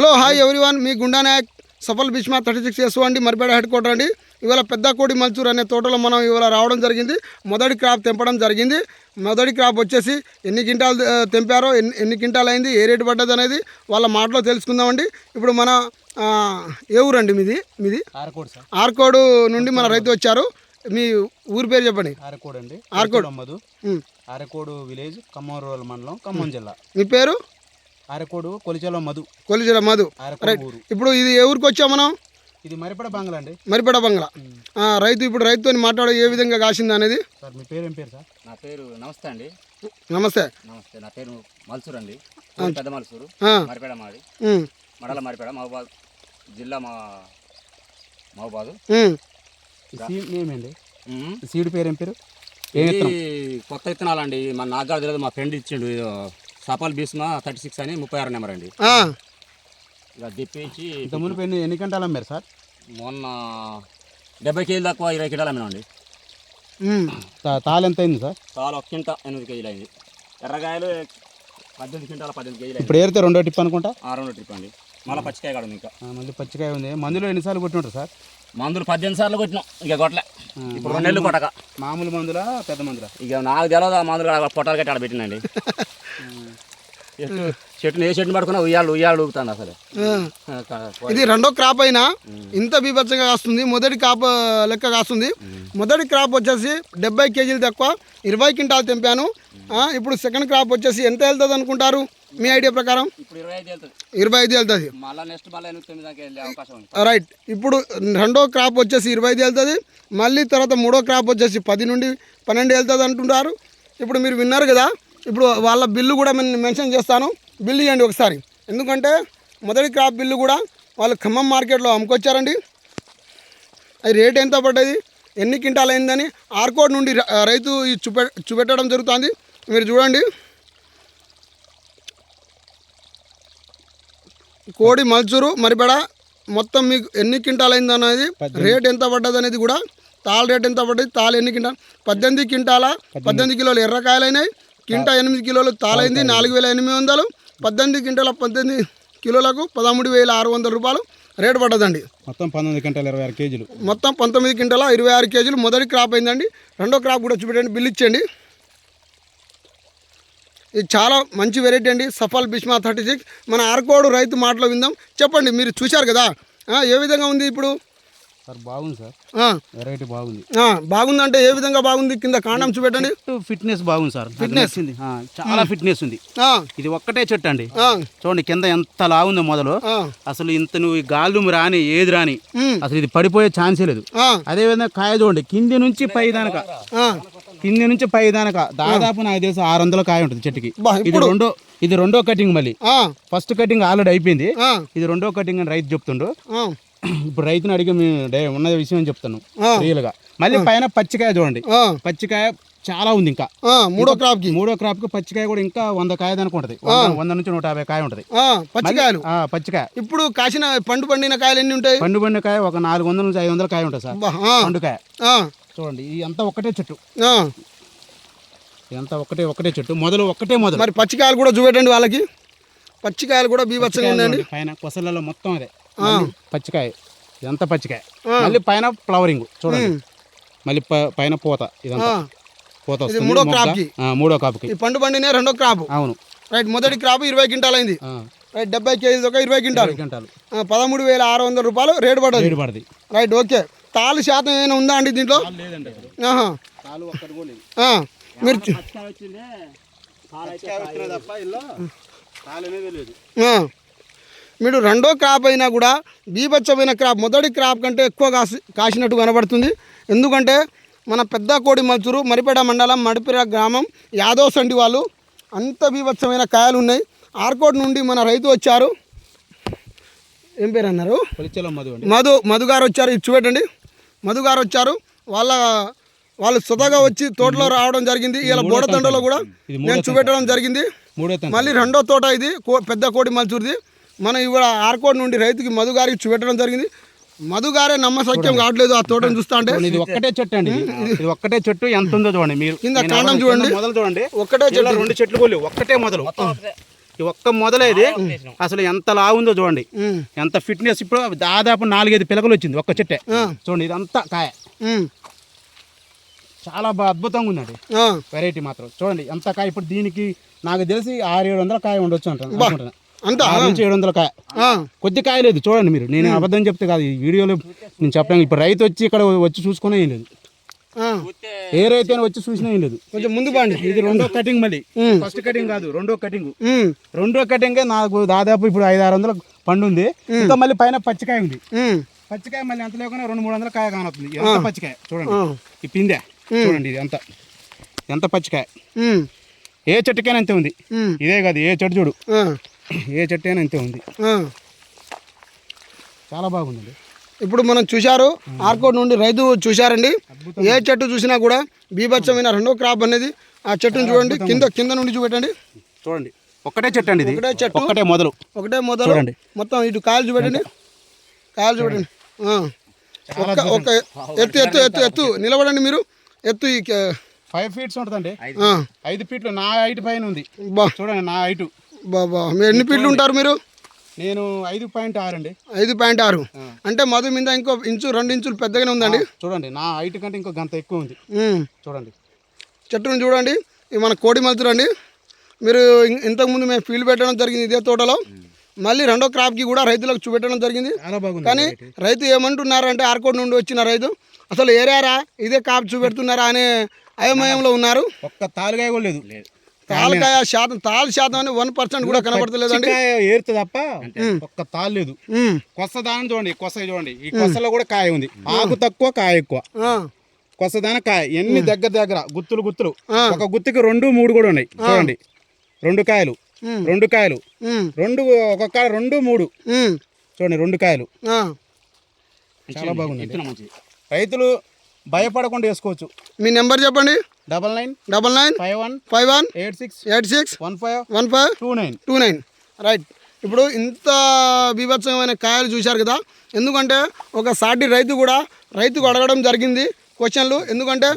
Hello hi everyone. మీ Gunda Nayak Safal Bisma thirty six S అండి Maripeta head quarter అండి. ఇవాళ పెద్ద కోడి మల్చూర్ అనే తోటలో మనం ఇవాళ రావడం జరిగింది. మొదటి క్రాప్ తెంపడం జరిగింది. మొదటి క్రాప్ వచ్చేసి ఎన్ని క్వింటాలు తెంపారో ఎన్ని ఎన్ని క్వింటాలు అయింది ఏ రేటు పడ్డది అనేది వాళ్ళ మాటలో తెలుసుకుందామండి. ఇప్పుడు మన ఏ ఊరండి మీది? మీది? ఆరకోడు సార్. ఆర్కోడు నుండి మన రైతు వచ్చారు. మీ ఊరి పేరు చెప్పండి. ఆరకోడు అండి. ఆరకోడు. అమ్మదు. ఆరకోడు విలేజ్ ఖమ్మం రూరల్ మండలం ఖమ్మం జిల్లా. మీ పేరు? ఆరకోడు కొలిచెల మధు. కొలిజిల మధు. రైట్. ఇప్పుడు ఇది ఏ ఊరికి వచ్చాం మనం? ఇది మరిపడ బంగ్లా అండి. మరిపేట బంగ్లా. ఆ, రైతు ఇప్పుడు రైతుతో మాట్లాడే ఏ విధంగా కాసింది అనేది? సార్ మీ పేరు ఏం పేరు సార్? నా పేరు నమస్తే అండి. నమస్తే. నమస్తే నా పేరు మల్సూర్ అండి. పెద్ద మల్సూరు. మరిపేడ మాది. మండల మరిపేడ మహబాద్ జిల్లా మా మహబాదు. ఈ సీడ్ నేమ్ అండి ఉమ్. ఈ సీడ్ పేరు ఏం పేరు కొత్త విత్తనాలు అండి మన నాగార్జు తెలియదు మా ఫ్రెండ్ ఇచ్చిండు ఇది సఫల్ భీస్మా థర్టీ సిక్స్ అని ముప్పై ఆరు నెంబర్ అండి. ఆ, ఇక తెప్పించి ఇంత మునుపు ఎన్ని ఎన్ని గంటలు అమ్మారు సార్? మొన్న డెబ్బై కేజీలు తక్కువ ఇరవై కిలోలు తా- తాలు ఎంత అయింది సార్? చాలా ఒక కింట ఎనిమిది కేజీలు అయింది. ఎర్రకాయలు పద్దెనిమిది క్వింటాల పద్దెనిమిది కేజీలు ఇప్పుడు ఏరితే రెండో టిప్ అనుకుంటా? ఆ రెండు ట్రిప్ అండి. మళ్ళీ పచ్చికాయ కాడ ఉంది ఇంకా. ఆ, మళ్ళీ పచ్చికాయ ఉంది. మందులో ఎన్నిసార్లు కొట్టింటారు సార్? మందులు పద్దెనిమిది సార్లు కొట్టినాం. ఇక కొట్టలే. ఇప్పుడు రెండు నెలలు కొట్టక మామూలు మందులా పెద్ద మందులా? ఇక నాకు తెలియదు ఆ మందులు పొట్టాలు కట్టి ఆడ పెట్టినండి చెట్టుని ఏ చెట్టుని పడుకున్నా ఉయ్యాలు ఉయ్యాలు ఊగుతాను అసలు. ఇది రెండో క్రాప్ అయినా ఇంత బీభత్సంగా కాస్తుంది మొదటి క్రాప్ లెక్క కాస్తుంది. మొదటి క్రాప్ వచ్చేసి డెబ్బై కేజీలు తక్కువ ఇరవై క్వింటాలు తెంపాను. ఇప్పుడు సెకండ్ క్రాప్ వచ్చేసి ఎంత వెళ్తుంది అనుకుంటారు? మీ ఐడియా ప్రకారం? ఇరవై ఐదు వెళ్తుంది. రైట్. ఇప్పుడు రెండో క్రాప్ వచ్చేసి ఇరవై ఐదు వెళ్తుంది. మళ్ళీ తర్వాత మూడో క్రాప్ వచ్చేసి పది నుండి పన్నెండు వెళ్తుంది అంటుంటారు ఇప్పుడు మీరు విన్నారు కదా ఇప్పుడు వాళ్ళ బిల్లు కూడా నేను మెన్షన్ చేస్తాను. బిల్లు ఇవ్వండి ఒకసారి. ఎందుకంటే మొదటి క్రాప్ బిల్లు కూడా వాళ్ళు ఖమ్మం మార్కెట్లో అమ్ముకొచ్చారండి. అది రేట్ ఎంత పడ్డది? ఎన్ని క్వింటాలు అయిందని ఆర్కోడ్ నుండి రైతు చూపె చూపెట్టడం జరుగుతుంది. మీరు చూడండి. కోడి మల్చూరు మరిబెడ మొత్తం మీకు ఎన్ని క్వింటాలు అయింది అనేది రేట్ ఎంత పడ్డది అనేది కూడా తాళ రేట్ ఎంత పడ్డది? తాళ ఎన్ని క్వింటాల్? పద్దెనిమిది క్వింటాల? పద్దెనిమిది కిలోలు ఎర్రకాయలు అయినాయి. కింటా ఎనిమిది కిలోలు తాళైంది నాలుగు వేల ఎనిమిది వందలు పద్దెనిమిది క్వింటాల పద్దెనిమిది కిలోలకు పదమూడు వేల ఆరు వందల రూపాయలు రేటు పడ్డదండి. మొత్తం పంతొమ్మిది గంటల ఇరవై ఆరు కేజీలు. మొత్తం పంతొమ్మిది క్వింటాల ఇరవై ఆరు కేజీలు. మొదటి క్రాప్ అయిందండి. రెండో క్రాప్ కూడా చూపెట్టండి బిల్ ఇచ్చేయండి. ఇది చాలా మంచి వెరైటీ అండి. Safal Bisma thirty six. మన ఆర్కోడు రైతు మాటలో విందాం. చెప్పండి మీరు చూశారు కదా? ఏ విధంగా ఉంది ఇప్పుడు? సార్ బాగుంది సార్. ఆ, వెరైటీ బాగుంది. ఆ, బాగుందంటే ఏ విధంగా బాగుంది? కింద కాండం చూపెట్టండి ఫిట్నెస్ బాగుంది సార్. ఫిట్నెస్ చాలా ఫిట్నెస్ ఉంది. ఆ, ఇది ఒక్కటే చెట్టు అండి. ఆ, చూడండి కింద ఎంత లావుందో మొదలు. అసలు ఇంత నువ్వు ఈ గాలు రాని ఏది రాని అసలు ఇది పడిపోయే ఛాన్సే లేదు. ఆ, అదే విధంగా కాయ చూడండి కింది నుంచి పై దానక. ఆ. కింది నుంచి పై దానక. దాదాపు నాకు తెలిసి ఆరు వందల కాయ ఉంటుంది చెట్టుకి. ఇది రెండో ఇది రెండో కటింగ్ మళ్ళీ. ఆ, ఫస్ట్ కటింగ్ ఆల్రెడీ అయిపోయింది. ఇది రెండో కటింగ్ అని రైతు చెప్తుండు. ఆ, ఇప్పుడు రైతుని అడిగి మేము ఉన్న విషయం చెప్తాను ఆ. రియల్గా మళ్ళీ పైన పచ్చికాయ చూడండి. పచ్చికాయ చాలా ఉంది ఇంకా. మూడో క్రాప్కి మూడో క్రాప్కి పచ్చికాయ కూడా ఇంకా వంద కాయ దానికి ఉంటుంది వంద- నుంచి నూట యాభై కాయ ఉంటుంది. పచ్చికాయలు. ఆ, పచ్చికాయ. ఇప్పుడు కాసిన పండు పండిన కాయలు ఎన్ని ఉంటాయి? పండు పండు కాయ ఒక నాలుగు వందల నుంచి ఐదు వందల కాయ ఉంటుంది సార్. పండుకాయ. చూడండి ఇది అంతా ఒకటే చెట్టు. ఇదంతా ఒకటే ఒకటే చెట్టు. మొదలు ఒకటే మొదలు. మరి పచ్చికాయలు కూడా చూపెట్టండి వాళ్ళకి. పచ్చికాయలు కూడా బీభత్సంగా ఉన్నాయండి. పైన కొసలలో మొత్తం అదే. పచ్చికాయ. ఇదంతా పచ్చికాయ. మళ్ళీ పైన ఫ్లవరింగ్. చూడండి. మళ్ళీ ప- పైన పూత. ఇదంతా పూత వస్తుంది. మూడో. క్రాప్కి. ఆ, మూడో ఈ పండు పండిన రెండో క్రాప్. అవును. రైట్ మొదటి క్రాప్ ఇరవై క్వింటాల్ అయింది రైట్ డెబ్బై కేజీలు ఒక ఇరవై క్వింటాల్. ఇరవై గంటలు ఆ, పదమూడు వేల ఆరు వందల రూపాయలు రేటు పడ్డది. వేడి పడుతుంది రైట్ ఓకే. తాలు శాతం ఏమైనా ఉందా అండి దీంట్లో? మీరు తప్ప ఇల్లు కాలు అనేది లేదు ఆ. మీరు రెండో క్రాప్ అయినా కూడా బీభత్సమైన క్రాప్ మొదటి క్రాప్ కంటే ఎక్కువ కాసి కాసినట్టు కనబడుతుంది. ఎందుకంటే మన పెద్ద కోడి మల్చూరు మరిపేట మండలం మడిపేట గ్రామం యాదవ్ సండి వాళ్ళు అంత బీభత్సమైన కాయలు ఉన్నాయి. ఆర్కోట్ నుండి మన రైతు వచ్చారు. ఏం పేరు అన్నారు మధు మధు గారు వచ్చారు. ఇది చూపెట్టండి మధు గారు వచ్చారు. వాళ్ళ వాళ్ళు స్వతగా వచ్చి తోటలో రావడం జరిగింది. ఇలా బోడతండలో కూడా నేను చూపెట్టడం జరిగింది. మళ్ళీ రెండో తోట ఇది. కో- పెద్ద కోడి మల్చూరిది. మనం ఇవాళ ఆర్కోడ్ నుండి రైతుకి మధు గారికి చూపెట్టడం జరిగింది. మధు గారే నమ్మసక్యం కావట్లేదు ఆ తోటను చూస్తా అంటే. ఇది ఒక్కటే చెట్టు అండి. ఇది. ఒక్కటే చెట్టు ఎంత ఉందో చూడండి. మీరు కింద కాండం చూడండి. మొదలు చూడండి. ఒక్కటే ఇలా రెండు చెట్లు పోలేవు. ఒక్కటే మొదలు. ఈ ఒక్క మొదలైది అసలు ఎంత లావుందో చూడండి. ఉమ్, ఎంత ఫిట్నెస్ ఇప్పుడు దాదాపు నాలుగైదు పిలకలు వచ్చింది ఒక్క చెట్టే. చూడండి ఇదంతా కాయ. చాలా బాగా అద్భుతంగా ఉందండి. వెరైటీ మాత్రం. చూడండి ఎంత కాయ. ఇప్పుడు దీనికి నాకు తెలిసి ఆరు ఏడు వందల కాయ ఉండొచ్చు అంటాను. అంతా ఆరు నుంచి ఏడు వందల కాయ. ఆ, కొద్ది కాయ లేదు చూడండి మీరు. నేను అబద్ధం చెప్తే కాదు ఈ వీడియోలో నేను చెప్పాను ఇప్పుడు రైతు వచ్చి ఇక్కడ వచ్చి చూసుకునే లేదు. ఏ రైతు అయినా వచ్చి చూసినా లేదు. కొంచెం ముందు బాండి. ఇది రెండో కటింగ్ మళ్ళీ. ఫస్ట్ కటింగ్ కాదు రెండో కటింగ్. రెండో కటింగ్ నాకు దాదాపు ఇప్పుడు ఐదు ఆరు వందల పండు ఉంది. ఇంకా మళ్ళీ పైన పచ్చికాయ ఉంది. పచ్చికాయ మళ్ళీ ఎంత లేకుండా రెండు మూడు వందల కాయ కానవుతుంది ఎంత పచ్చికాయ? చూడండి. ఈ పిందె. చూడండి ఇది ఎంత. ఎంత పచ్చికాయ? ఏ చెట్టుకైనా అంతే ఉంది. ఇదే కాదు ఏ చెట్టు చూడు. ఏ చెట్టు అయినా అంతే ఉంది. చాలా బాగుందండి. ఇప్పుడు మనం చూశారు ఆర్కోట్ నుండి రైతు చూశారండి. ఏ చెట్టు చూసినా కూడా బీభత్సమైన రెండో క్రాప్ అనేది ఆ చెట్టును చూడండి. కింద కింద నుండి చూపెట్టండి. చూడండి. ఒక్కటే చెట్టు అండి ఒకటే చెట్టు. ఒక్కటే మొదలు. ఒకటే మొదలు. చూడండి. మొత్తం ఇటు కాయలు చూపెట్టండి. కాయలు చూపెట్టండి. ఒక ఎత్తు ఎత్తు ఎత్తు ఎత్తు. నిలబడండి మీరు. ఎత్తు ఈ ఫైవ్ ఫీట్స్ ఉంటుందండి. ఐదు ఫీట్లు. నా హైట్ పైన ఉంది. చూడండి నా హైట్. బాబా మీరు ఎన్ని ఫీట్లు ఉంటారు మీరు? నేను ఐదు పాయింట్ ఆరు అండి. ఐదు పాయింట్ ఆరు. అంటే మధు మీద ఇంకో ఇంచు రెండు ఇంచులు పెద్దగానే ఉందండి? చూడండి నా హైట్ కంటే ఇంకో గంట ఎక్కువ ఉంది. చూడండి. చెట్టును చూడండి ఇది మన కోడి మలుతురండి మీరు ఇంతకుముందు మేము ఫీల్డ్ పెట్టడం జరిగింది ఇదే తోటలో. మళ్ళీ రెండో క్రాప్కి కూడా రైతులకు చూపెట్టడం జరిగింది. కానీ రైతు ఏమంటున్నారంటే ఆర్కోట్ నుండి వచ్చిన రైతు అసలు ఏరారా ఇదే కాపు చూపెడుతున్నారా అనే అయోమయంలో ఉన్నారు. ఒక్క తాలుగాయ కూడా లేదు. తాలకాయ శాతం తాలు శాతం అని వన్ పర్సెంట్ కూడా కనబడతలేదండి? ఏరుతుంది తప్ప ఒక్క తాలు లేదు. కొత్త దాని చూడండి కొత్త చూడండి. ఈ కొత్తలో కూడా కాయ ఉంది. ఆకు తక్కువ కాయ ఎక్కువ. ఆ. కొత్త దాన కాయ ఎన్ని దగ్గర దగ్గర గుత్తులు గుత్తులు. ఒక గుత్తుకి రెండు మూడు కూడా ఉన్నాయి. చూడండి. రెండు కాయలు. రెండు కాయలు. రెండు ఒక్కొక్క కాయ రెండు మూడు. చూడండి రెండు కాయలు. చాలా బాగుంది రైతులు భయపడకుండా వేసుకోవచ్చు. మీ నెంబర్ చెప్పండి. Double nine double nine five one five one eight six eight six one five one five two nine. Two nine. Right. ఇప్పుడు ఇంత బీభత్సమైన కాయలు చూశారు కదా ఎందుకంటే ఒక సాటి రైతు కూడా రైతుకు అడగడం జరిగింది క్వశ్చన్లు. ఎందుకంటే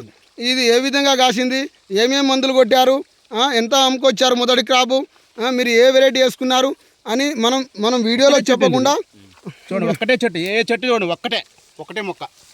ఇది ఏ విధంగా కాసింది ఏమేమి మందులు కొట్టారు ఎంత అమ్ముకొచ్చారు మొదటి క్రాపు మీరు ఏ వెరైటీ వేసుకున్నారు అని మనం మనం వీడియోలో చెప్పకుండా చూడండి ఒక్కటే చెట్టు ఏ చెట్టు చూడండి ఒక్కటే ఒకటే మొక్క.